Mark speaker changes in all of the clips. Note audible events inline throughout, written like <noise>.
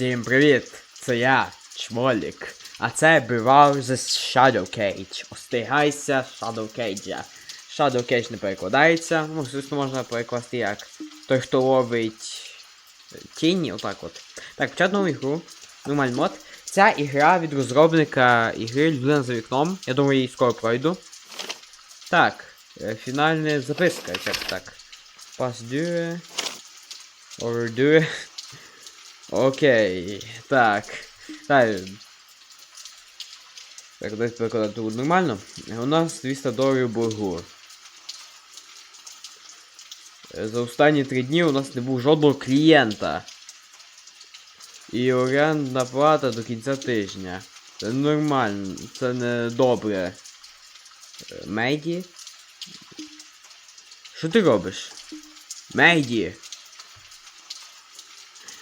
Speaker 1: Всім привіт! Це я, Чмолік. А це Бивав з Shadow Cage. Остерігайся Shadow Cage. Shadow Cage не перекладається. Ну, звісно, можна перекласти як той, хто ловить тіні, отак от. Так, почати нову ігру. Нормальний мод. Ця ігра від розробника ігри Людина за вікном. Я думаю, її скоро пройду. Так, е, фінальна записка, як так. Pass due. Overdue. Окей. Так. Так. Так, перекладати тут нормально. У нас 200 доларів боргу. За останні три дні у нас не було жодного клієнта. І орендна плата до кінця тижня. Це нормально, це не добре. Мейді? Що ти робиш? Мейді!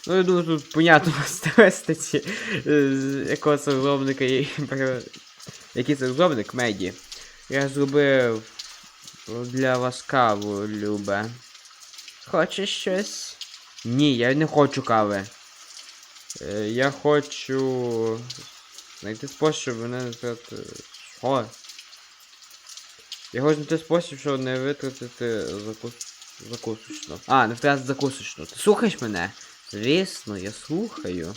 Speaker 1: Ну, я думаю, тут понятно <laughs> статті, з якого це розробника і який це розробник Меді. Я зробив для вас каву, Любе. Хочеш щось? Ні, я не хочу кави. Е, Я хочу знайти спосіб мене не сказати. Що? Я хочу знайти спосіб, щоб не витратити закус... закусочну. А, не втратити закусочну. Ти слухаєш мене? Звісно, я слухаю.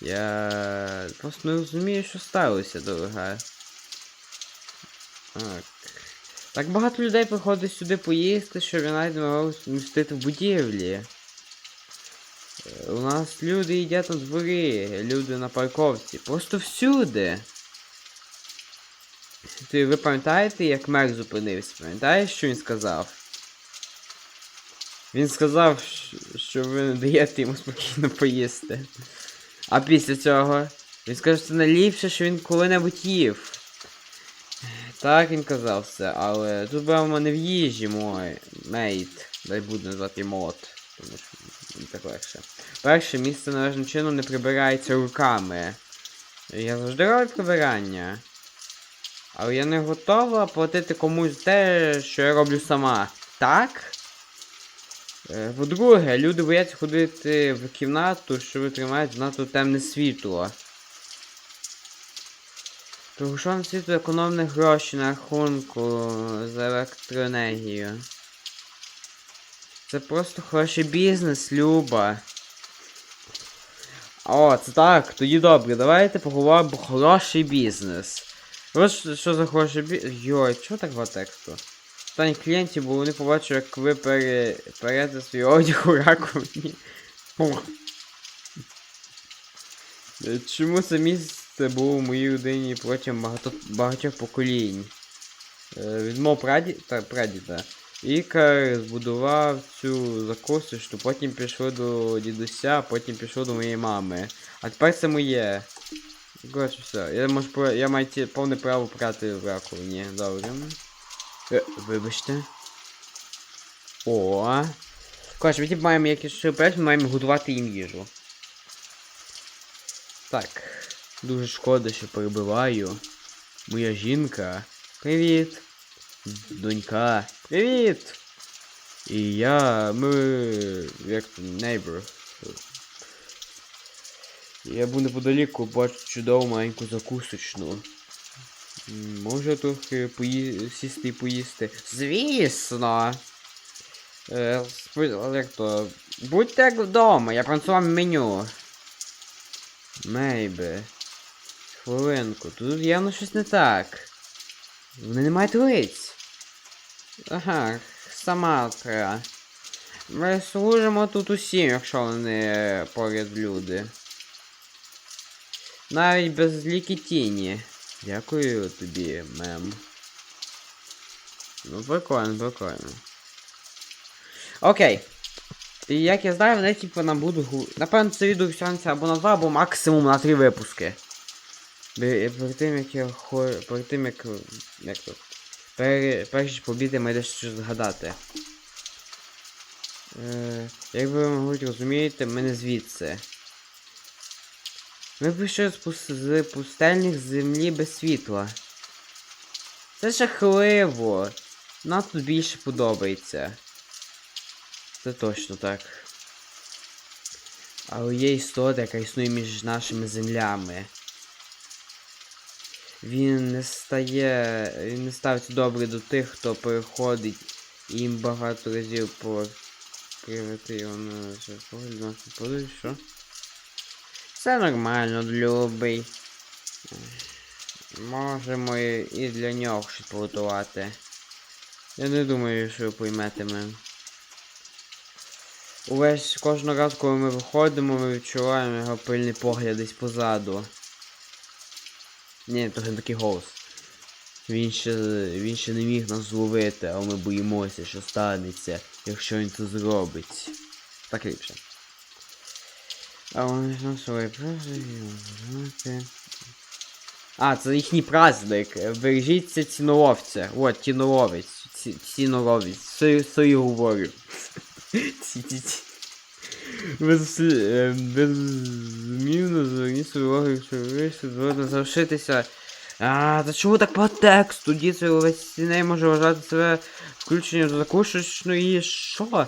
Speaker 1: Я просто не розумію, що сталося, дорога. Так. Так багато людей приходить сюди поїсти, що він навіть не мав вмістити в будівлі. У нас люди їдять на дворі, люди на парковці. Просто всюди. Ти ви пам'ятаєте, як мер зупинився? Пам'ятаєш, що він сказав? Він сказав, що ви не даєте йому спокійно поїсти. А після цього він сказав, що це найліпше, що він коли-небудь їв. Так він казав все, але тут беремо не в їжі мой мейт. Дай буду назвати мод. Тому що так легше. Перше місце належним чином не прибирається руками. Я завжди роблю прибирання. Але я не готова платити комусь те, що я роблю сама. Так? Е, По-друге, люди бояться ходити в кімнату, що витримають занадто темне світло. Тому що на світло економне гроші на рахунку за електроенергію. Це просто хороший бізнес, Люба. О, це так, тоді добре, давайте поговоримо про хороший бізнес. Ось що- за хороший бізнес. Йой, чого так багато тексту? Останніх клієнтів, бо вони побачили, як ви пере... перете свій одяг у раковині. Чому це місце було в моїй родині протягом багато... багатьох поколінь? Е, Від мого праді... та, прадіда. Ікар збудував цю закусочку, потім пішло до дідуся, потім пішло до моєї мами. А тепер це моє. Коротше, все. Я можу я маю повне право прати в раковині. Добре. Е, вибачте. О. Коротше, ми типу маємо якийсь сюрприз, ми маємо готувати їм їжу. Так. Дуже шкода, що перебиваю. Моя жінка. Привіт. Донька. Привіт! І я. Ми. як то. Я був неподаліку, бачу чудову маленьку закусочну. Може трохи пої... сісти і поїсти. Звісно. Е, спи- як то. Будьте як вдома, я вам меню. Мейбе. Хвилинку, тут явно щось не так. Вони не мають лиць. Ага, сама треба. Ми служимо тут усім, якщо вони поряд люди. Навіть без ліки тіні. Дякую тобі, мем. Ну, прикольно, прикольно. Окей. І як я знаю, вони типу нам будуть гу... Напевно, це відео тягнеться або на два, або максимум на три випуски. Перед тим як я хо... Перед тим як. Як тут? Пер... Перші побіди має дещо щось згадати. Е... Як ви мабуть розумієте, ми не звідси. Ми прийшли з, пус... з пустельних землі без світла. Це жахливо. Нам тут більше подобається. Це точно так. Але є істота, яка існує між нашими землями. Він не стає. Він не ставиться добре до тих, хто переходить їм багато разів по його на подивись, що? Все нормально, любий. Можемо і для нього щось приготувати. Я не думаю, що ви поймете мене. Увесь кожного разу, коли ми виходимо, ми відчуваємо його пильний погляд десь позаду. Ні, не такий голос. Він ще, він ще не міг нас зловити, а ми боїмося, що станеться, якщо він це зробить. Так ліпше. А вони ж нам свої. А, це їхній праздник. Бережіться ціnoloвця. От, ціnoloвець. Ці, ціnoloвець. Що, я- я говорю? Ці, ці, ці. Без, беззмінно зверніть свою увагу, ви згодно залишитися. А, та чому так по тексту? Діти увесь ціней може вважати себе включенням закушечної. Що?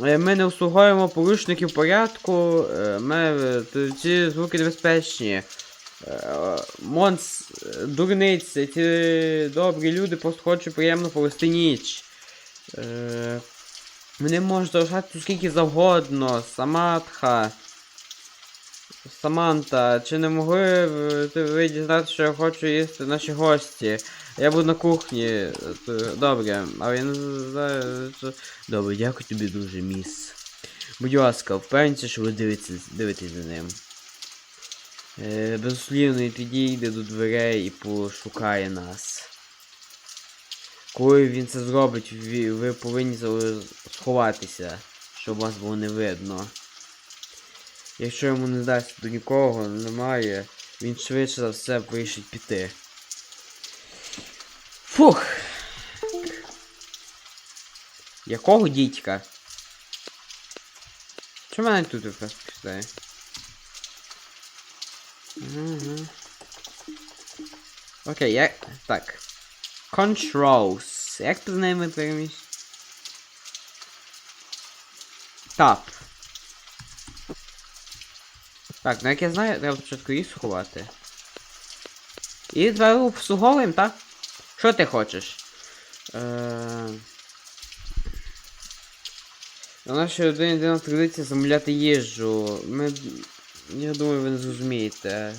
Speaker 1: Е, Ми не услугуємо порушників порядку, е, ми е, ці звуки небезпечні. Е, Монс, Дурниці. ці добрі люди просто хочуть приємно провести ніч. Е, Вони можуть залишатися скільки завгодно. Саматха. Саманта, чи не могли ви дізнатися, що я хочу їсти наші гості? Я буду на кухні. е, Добре, але я не знаю. що- Добре, дякую тобі дуже, міс. Будь ласка, впевніться, що ви дивитесь, дивитесь за ним. Е, безслівно він підійде до дверей і пошукає нас. Коли він це зробить, ви повинні сховатися, щоб вас було не видно. Якщо йому не дасть до нікого, немає, він швидше за все вирішить піти. Фух. Якого дідька? Чому мене тут якраз пізнає? Угу. Окей, я. Так. Controls. Як ти з ними переміщ? Тап. Так, ну як я знаю, треба спочатку їх сховати. І давай обслуговуємо, так? Що ти хочеш? Е... На нашій родині дина традиція замовляти їжу. Ми. Я думаю, ви не зрозумієте.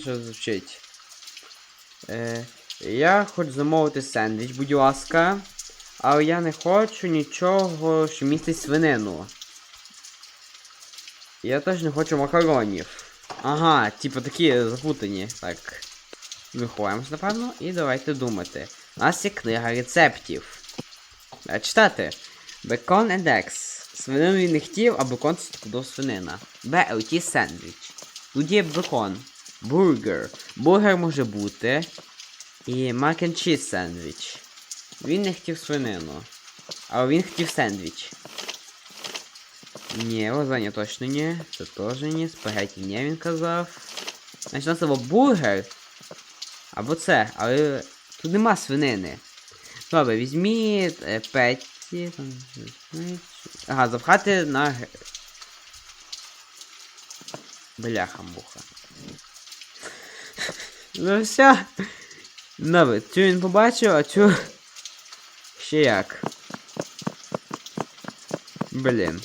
Speaker 1: Що звучить. Е, я хочу замовити сендвіч, будь ласка. Але я не хочу нічого, що містить свинину. Я теж не хочу макаронів. Ага, типу такі запутані. Так. Виховаємось, напевно, і давайте думати. У нас є книга рецептів. А читати. Бекон and eggs. Свинину він не хотів, а бекон це стопудов свинина. BLT сендвіч. Тут є бекон. Бургер. Бургер може бути. І мак and чіз сендвіч. Він не хотів свинину. Але він хотів сендвіч. Ні, лазанья точно ні. Це теж ні. Спагетті ні, він казав. Значить, у нас або бургер. Або це, але тут нема свинини. Добре, візьміть е, там. Ага, запхати на. Бляха муха. <laughs> Ну все. Добре, цю він побачив, а цю. Ще як. Блін.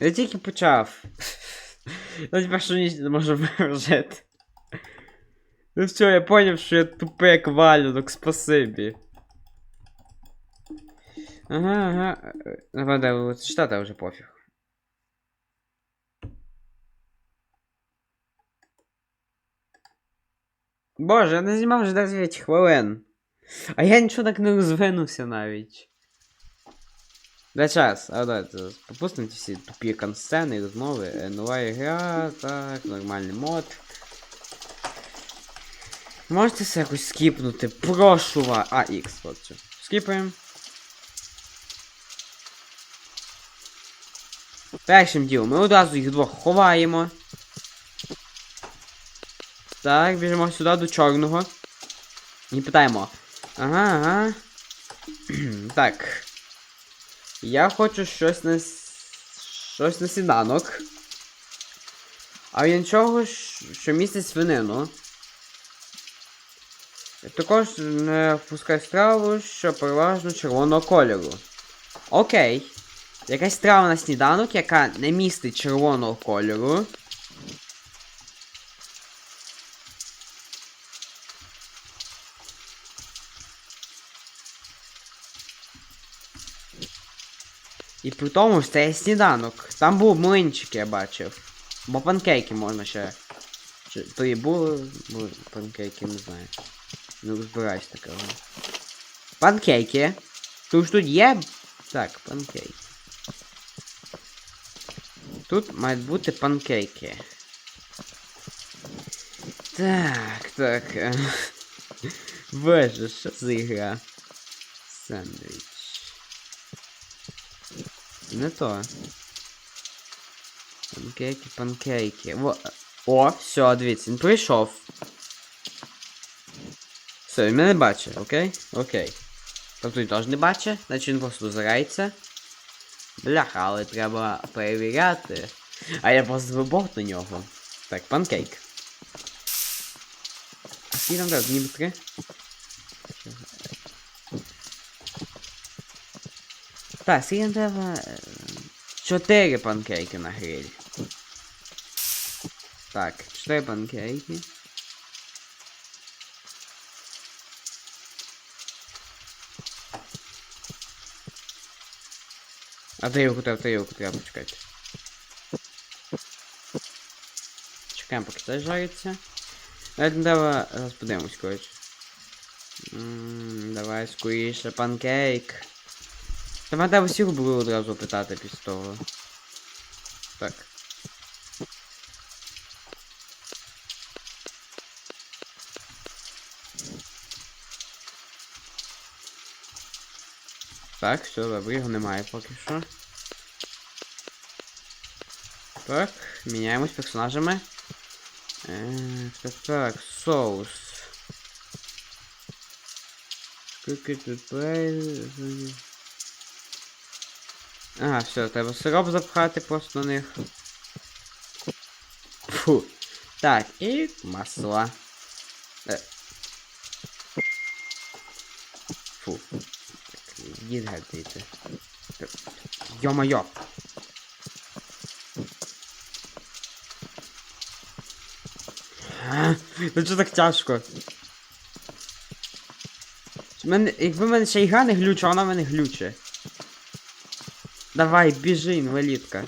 Speaker 1: Я тільки почав. Тепер що ніч не можу вижити. Ну все, я поняв, що я тупий як валюнок, спасибі. Ага, ага. Напевно, от читати а вже пофіг. Боже, я не знімав вже 9 хвилин. А я нічого так не розвинувся навіть. Де час? А давайте попустимо ці всі тупі консцени і розмови. Е, Нова ігра, так, нормальний мод. Можете це якось скіпнути? Прошу вас. А, X, от що. Скіпаємо. Першим ділом ми одразу їх двох ховаємо. Так, біжимо сюди до чорного. І питаємо. Ага, ага. <clears throat> так. Я хочу щось на. щось на сніданок. А він чого, що містить свинину. Також не впускай страву, що переважно червоного кольору. Окей. Якась страва на сніданок, яка не містить червоного кольору. І при тому ж є сніданок. Там був млинчики, я бачив. Бо панкейки можна ще. Чи, то і були, були панкейки, не знаю. Не розбираюсь такого. Панкейки. Тут ж тут є. Так, панкейки. Тут мають бути панкейки. Так, так. <laughs> Боже, що за ігра? Сендвіч. Не то. Панкейки, панкейки. Во. О, все, дивіться, він прийшов. Все, він мене бачить, окей? Окей. Тобто він теж не бачить, значить він просто дозирається. Бляха, але треба перевіряти. А я просто вибор на нього. Так, панкейк. А скільки нам треба? Ніби три? Так, скільки нам треба? Е, Чотири панкейки на гриль. Так, чотири панкейки. А тарілку треба, тарілку треба, почекайте. Чекаємо, поки це жариться. Навіть не треба, зараз подивимось, коротше. Ммм, давай скоріше, панкейк. Та треба всіх було одразу питати після того. Так. Так, все, добре, його немає поки що. Так, міняємось персонажами. Е, так, так, соус. Скільки тут плей- Ага, все, треба сироп запхати просто на них. Фу. Так, і масло. Е. Фу. Так, їд гадити. Йо-моє. Ну чого так тяжко? Мене, якби в мене ще ігра не глюча, вона в мене глюче. Давай, біжи, інвалідка.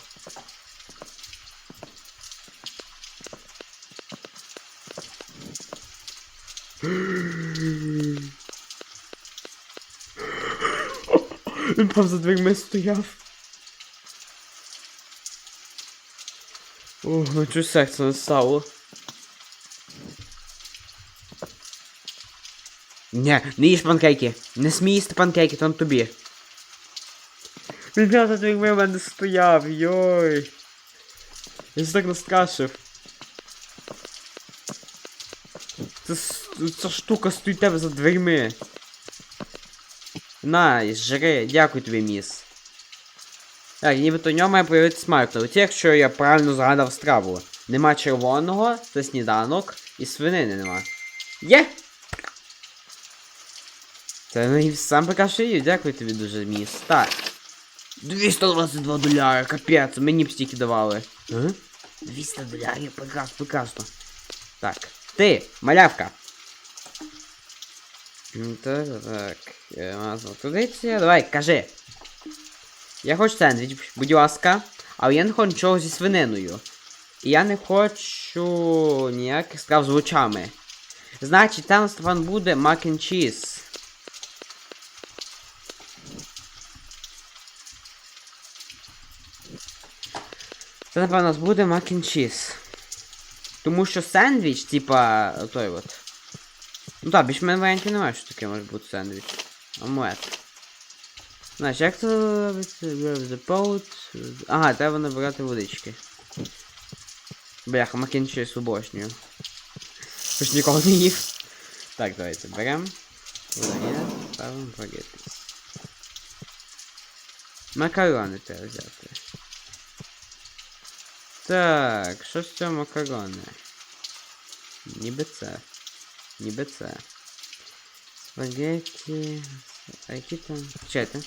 Speaker 1: Він прям за дверьми стояв. Ох, ну чуть серце не стало. Не, не їж панкейки. Не смій їсти панкейки, там тобі. За дверьми в мене стояв, йой. Я ж так настрашив. Ця штука стоїть тебе за дверьми. На, жри, дякую тобі, міс. Так, нібито в ньому має появитися смарт. якщо я правильно згадав страву. Нема червоного, це сніданок, і свинини нема. Є! Це ну і сам прекрасно їв, дякую тобі дуже, міс. Так. 222 доляри, капець, мені б стільки давали. Ага. 200 долярів, прекрасно, прекрасно. Так, ти, малявка. Так, так. е, традиція. Давай, кажи. Я хочу сендвіч, будь ласка. Але я не хочу нічого зі свининою. І я не хочу ніяких страв з лучами. Значить, там у буде мак and cheese. Це, напевно, у нас буде мак and cheese. Тому що сендвіч, типа, той от. Ну так, більш мене варіантів немає, що таке може бути сендвіч. Омлет. Знаєш, як це? The. Ага, треба набирати водички. Бляха, макінчі обожнюю. Хоч ніколи не їв. Так, давайте беремо. Ставимо багетись. Макарони треба взяти. Так, що з цього макарони? Ніби це. Ніби це. Спагетті. А які там? Чекайте.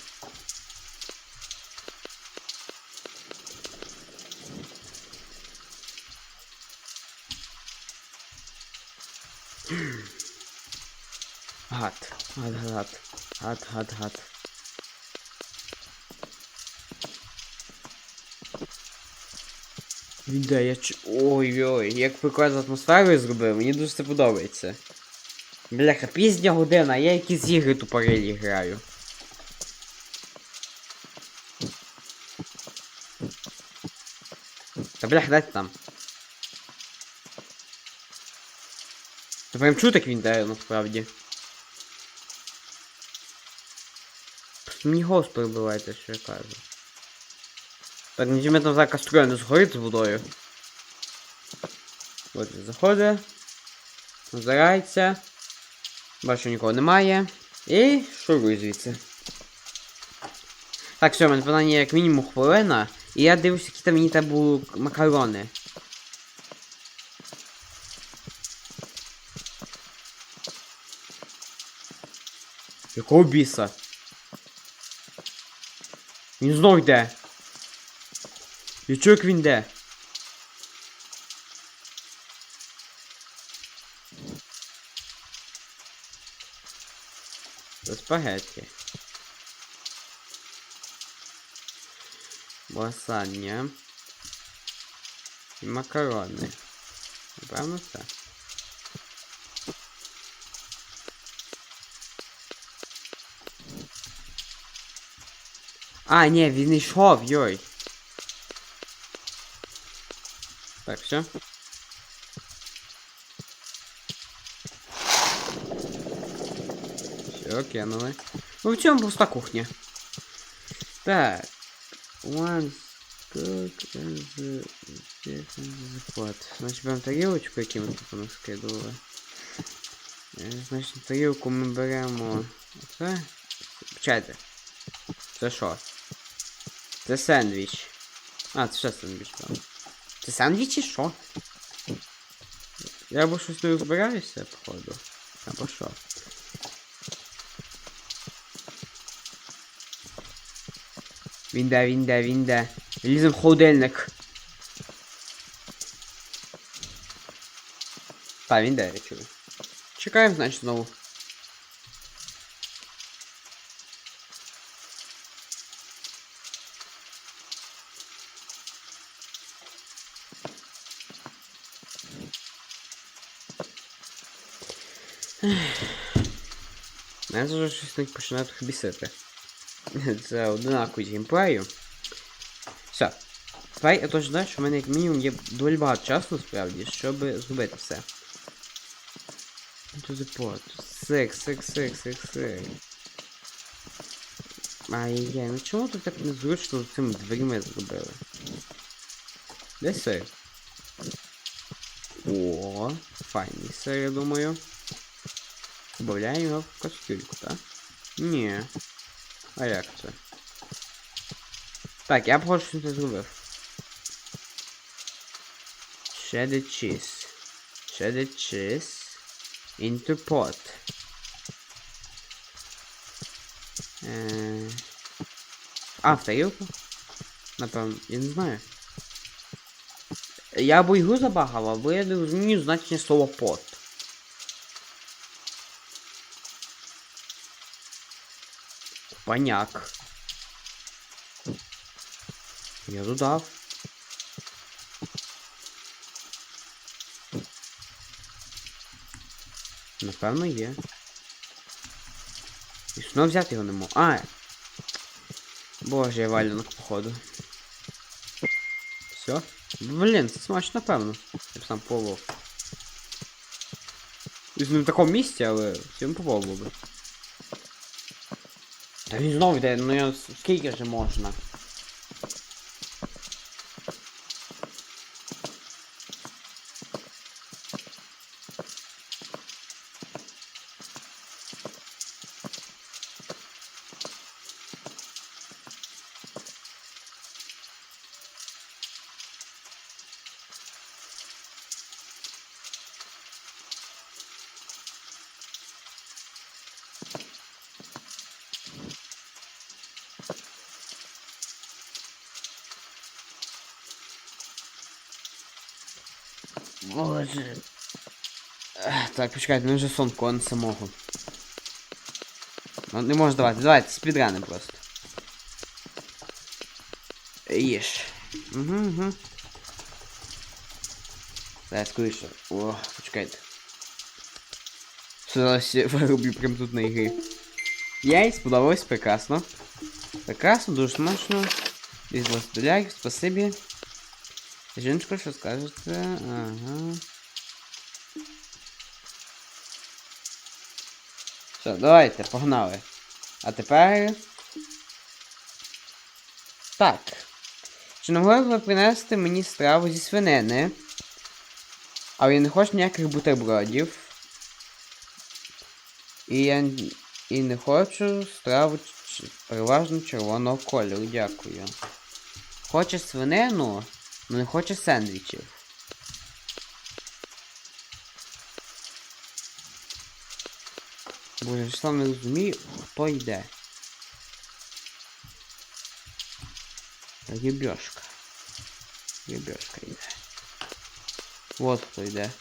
Speaker 1: Гад. Гад, гад. Гад, гад, гад. Віде, я ч... Ой-ой, як прикольно атмосферою зробив, мені дуже це подобається. Бляха, пізня година, я якісь ігри тупорилі граю. Та бляха, дайте там. Та прям чути, як він дає насправді. Мені голос перебивається, що я кажу. Так, не там за кастрюля не згорить з водою. От він заходить. Озирається. Бачу, нікого немає. І шурую звідси. Так, все, в мене вона як мінімум хвилина. І я дивлюся, які там мені там були макарони. Якого біса? Він знов йде. Я чую, як він йде. Це спагетті. Ласанья. І макарони. Напевно це. А, ні, він йшов, йой. Так, все. Все, кинули. Ну, в цьому пуста кухня. Так. Once cook and the the pot. Значить, беремо тарілочку, яку ми тут наскидували. Е, Значить, на тарілку ми беремо оце. Почайте. Це що? Це сендвіч. А, це ще сендвіч, правда. Це сендвіч що? Я або щось не розбираюся, походу. Або що. Він де, він де, він де. Лізем в холодильник. Та, він де, я чую. Чекаємо, значить, знову. Мене вже щось так починає трохи бісити. <laughs> Це одинаково з геймплею. Все. Тепер я точно знаю, що в мене як мінімум є доволі багато часу насправді, щоб зробити все. To the. Сик, сик, сик, сик, сик. Ай-яй, ну чому тут так незручно з цими дверима зробили? Де сир? О, файний сир, я думаю. Добавляємо його в кастрюльку, так? Ні. А це? Так, я б щось не зробив. Shredded cheese. Shredded cheese. Into pot. Е... А, в тарілку? Напевно, я не знаю. Я б його забагав, або я не розумію значення слова pot. Паняк. Я додав. Напевно є. І знову взяти його не можу. А! Боже, я валянок, походу. Все? Блін, це смачно, напевно. Я б сам пробував. І в такому місці, але всім попробував би. Та він знову йде, ну я скільки вже можна? Боже. Так, почекайте, ну вже сон кон самого. Ну, не можеш давати, давайте, спідрани просто. Їж. Угу, угу. Так, скоріше. О, почекайте. Зараз я вироблю прямо тут на ігрі. Яй, сподобалось, прекрасно. Прекрасно, дуже смачно. Із вас долярів, спасибі. Жіночко, що скажете? Ага. Все, давайте, погнали. А тепер. Так. Чи не могли б принести мені страву зі свинини? Але я не хочу ніяких бутербродів. І я і не хочу страву переважно червоного кольору, дякую. Хоче свинину, але не хоче сендвічів. Боже, я сам не розумію, хто йде. Єбьошка. Єбьошка йде. Вот хто йде.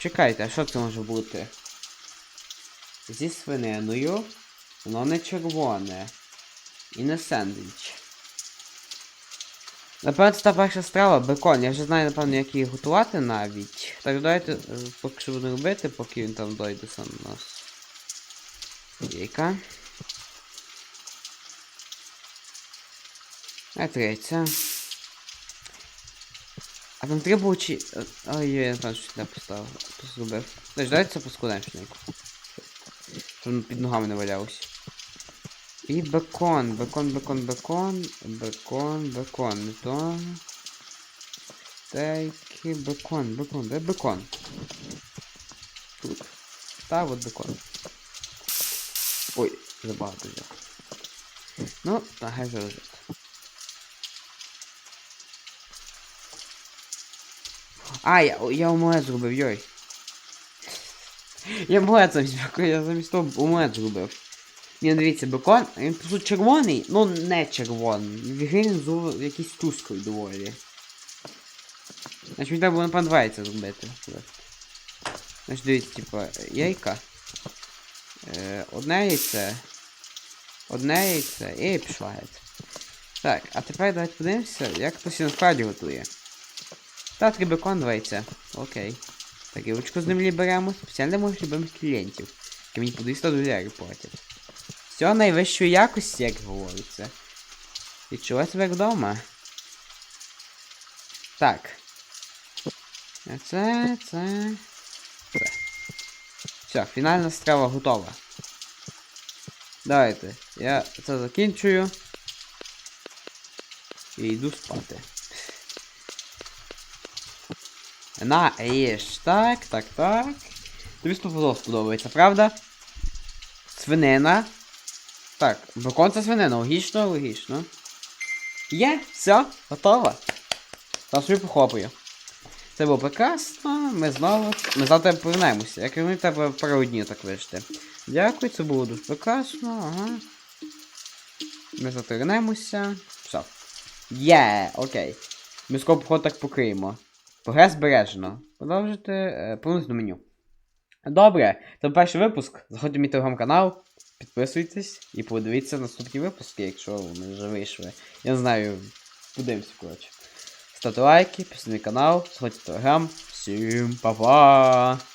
Speaker 1: Ні, почекайте, а що це може бути? Зі свининою, воно не червоне. І не сендвіч. Напевно, це та перша страва, бекон. Я вже знаю, напевно, як її готувати навіть. Так давайте, е, поки що буду робити, поки він там дойде сам до нас. Яйка. А третя. Там треба е, Ой, я не знаю, що я поставив. Зробив. Поскладаємо шнейку. Щоб під ногами не валялось. І бекон, бекон, бекон, бекон, бекон, бекон, не то. Стейки, бекон, бекон, де бекон? Тут. Та от бекон. Ой, забагато взяв. Ну, та хай вже А, я, я омлет зробив, йой. Я омлет замість я замість того омлет зробив. Ні, дивіться, бекон, він по суті червоний, ну не червоний. Він зу якийсь тусклий доволі. Значить, мені треба було два яйця зробити. Значить, дивіться, типа, яйка. Е, одне яйце. Одне яйце. І пішла геть. Так, а тепер давайте подивимося, як хтось насправді готує. Та три бекон, яйця. Окей. Тарілочку з землі беремо, спеціально любимих клієнтів, які мені по 200 долярів платять. Все найвищої якості, як говориться. Відчувай себе вдома. Так. Це, це. Це. Все, фінальна страва готова. Давайте. Я це закінчую. І йду спати. На, їж. Так, так, так. Тобі стопудово сподобається, правда? Свинина. Так, бекон свинина, логічно, логічно. Є, все, готово. Зараз собі похлопаю. Це було прекрасно, ми знову. Ми завтра повернемося. Як мені тебе пару днів так вижити. Дякую, це було дуже прекрасно, ага. Ми завтра вернемося. Все. Є, окей. Ми скоро походу так покриємо. Прогрес збережено. Продовжити. Е, до меню. Добре, це перший випуск. Заходьте в мій телеграм-канал, підписуйтесь і подивіться наступні випуски, якщо вони вже вийшли. Я не знаю, подивимося, коротше. Ставте лайки, підписуйтесь на канал, заходьте в телеграм. Всім па-па!